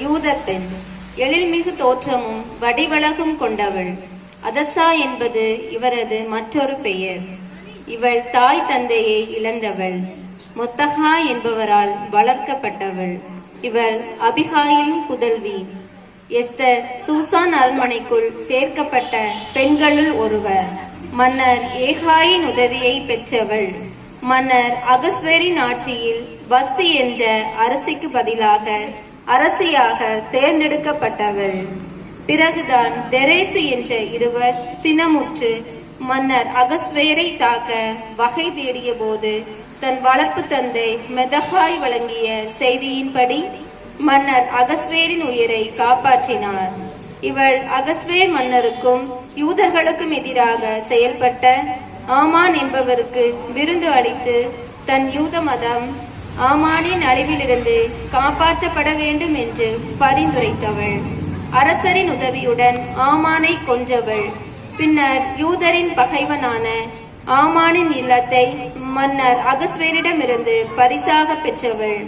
யூத பெண் எழில்மிகு தோற்றமும் வடிவழகும் கொண்டவள். அதசா என்பது இவரது மற்றொரு பெயர். இவள் தாய் தந்தையை இழந்தவள். மொத்தகா என்பவரால் வளர்க்கப்பட்டவள். இவள் அபிகாயின் புதல்வி. எஸ்தர் சூசான் அரண்மனைக்குள் சேர்க்கப்பட்ட பெண்களுள் ஒருவர். மன்னர் ஏகாயின் உதவியை பெற்றவள். மன்னர் அகஸ்வேரின் ஆட்சியில் வஸ்தி என்ற அரசிக்கு பதிலாக அரசியாக தேர்ந்தெடுக்கப்பட்டவள். பிறகுதான் தெரேசு என்ற இருவர் சினமுற்று மன்னர் அகஸ்வேரை தாக்க வகை தேடிய போது தன் வளர்ப்பு தந்தை மெதஹாய் வழங்கிய செய்தியின்படி மன்னர் அகஸ்வேரின் உயிரை காப்பாற்றினார். இவள் அகஸ்வேர் மன்னருக்கும் யூதர்களுக்கும் எதிராக செயல்பட்ட ஆமான் என்பவருக்கு விருந்து அளித்து தன் யூத மதம் ஆமானின் அழிவிலிருந்து காப்பாற்றப்பட வேண்டும் என்று பரிந்துரைத்தவள். அரசரின் உதவியுடன் ஆமானை கொன்றவள். பின்னர் யூதரின் பகைவனான ஆமானின் இல்லத்தை மன்னர் அகஸ்வேரிடமிருந்து பரிசாக பெற்றவள்.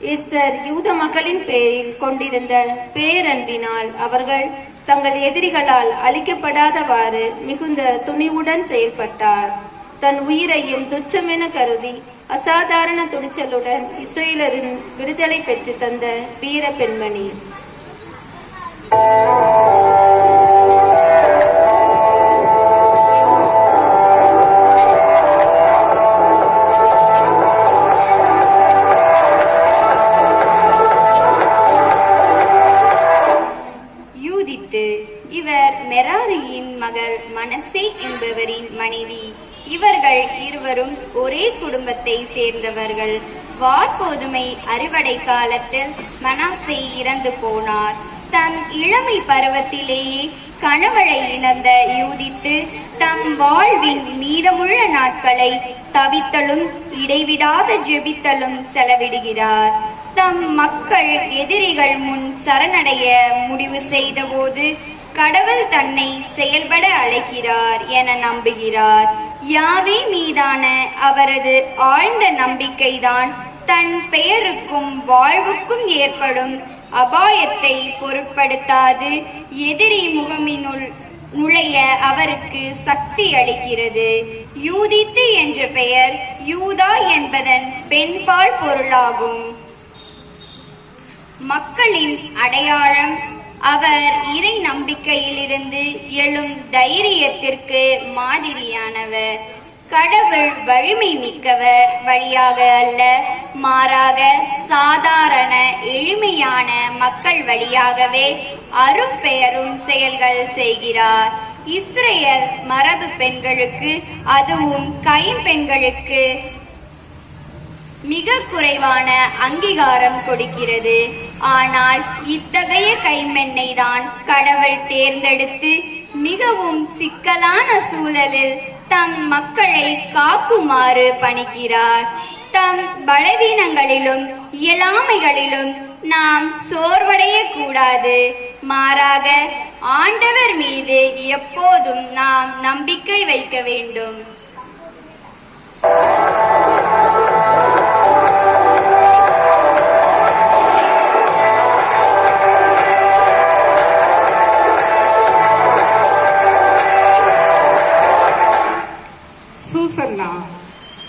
இஸ்தர் யூத மக்களின் பேரில் கொண்டிருந்த பேரன்பினால் அவர்கள் தங்கள் எதிரிகளால் அழிக்கப்படாதவாறு மிகுந்த துணிவுடன் செயல்பட்டார். தன் உயிரையும் துச்சமென கருதி அசாதாரண துணிச்சலுடன் இஸ்ரேலரின் விடுதலை பெற்று தந்த வீர பெண்மணி. யூதித்து இவர் மெராரியின் மகள் மனசே என்பவரின் மனைவி. இவர்கள் இருவரும் ஒரே குடும்பத்தை சேர்ந்தவர்கள். வார்கோதுமை அறுவடை காலத்தில் மனாசே இறந்து போனார். தன் இளமை பருவத்திலேயே கணவளை இழந்த யூதித்து தம் வாழ்வின் மீதமுள்ள நாட்களை தவித்தலும் இடைவிடாத ஜெபித்தலும் செலவிடுகிறார். தம் மக்கள் எதிரிகள் முன் சரணடைய முடிவு செய்தபோது கடவுள் தன்னை செயல்பட அழைக்கிறார் என நம்புகிறார். யாவே மீதான அவரது ஆழ்ந்த நம்பிக்கைதான் தன் பெயருக்கும் வாழ்வுக்கும் ஏற்படும் அபாயத்தை பொருட்படுத்தாது. எதிரி முகமினுள் நுழைய அவருக்கு சக்தி அளிக்கிறது. யூதித்து என்ற பெயர் யூதா என்பதன் பெண்பால் பொருளாகும். மக்களின் அடையாளம் அவர் இறை நம்பிக்கையிலிருந்து எழும் தைரியத்திற்கு மாதிரியானவர். கடவுள் வலிமை மிக்கவர். வழியாக அல்ல மாறாக சாதாரண எளிமையான மக்கள் வழியாகவே அரும்பெயரும் செயல்கள் செய்கிறார். இஸ்ரேல் மரபு பெண்களுக்கு அதுவும் கைம்பெண்களுக்கு மிக குறைவான அங்கீகாரம் கொடுக்கிறது. ஆனால் இத்தகைய கைமென்னை தான் கடவுள் தேர்ந்தெடுத்து மிகவும் சிக்கலான சூழலில் தம் மக்களை காக்குமாறு பணிக்கிறார். தம் பலவீனங்களிலும் இயலாமைகளிலும் நாம் சோர்வடைய கூடாது மாறாக ஆண்டவர் மீது எப்போதும் நாம் நம்பிக்கை வைக்க வேண்டும்.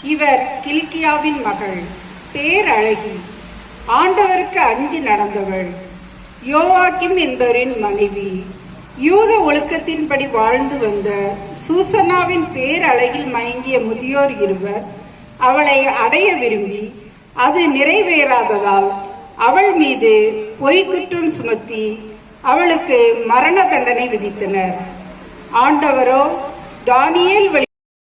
இவர் கில்கியாவின் மகள். பேரழகி. ஆண்டவருக்கு அஞ்சு நடந்தவள். யோவாக்கிம் என்பவரின் மனைவி. யூத ஒழுக்கத்தின்படி வாழ்ந்து வந்த சூசனாவின் பேரழகில் மயங்கிய முதியோர் இருவர் அவளை அடைய விரும்பி அது நிறைவேறாததால் அவள் மீது பொய்க்குற்றம் சுமத்தி அவளுக்கு மரண தண்டனை விதித்தனர். ஆண்டவரோ தானியல் வழி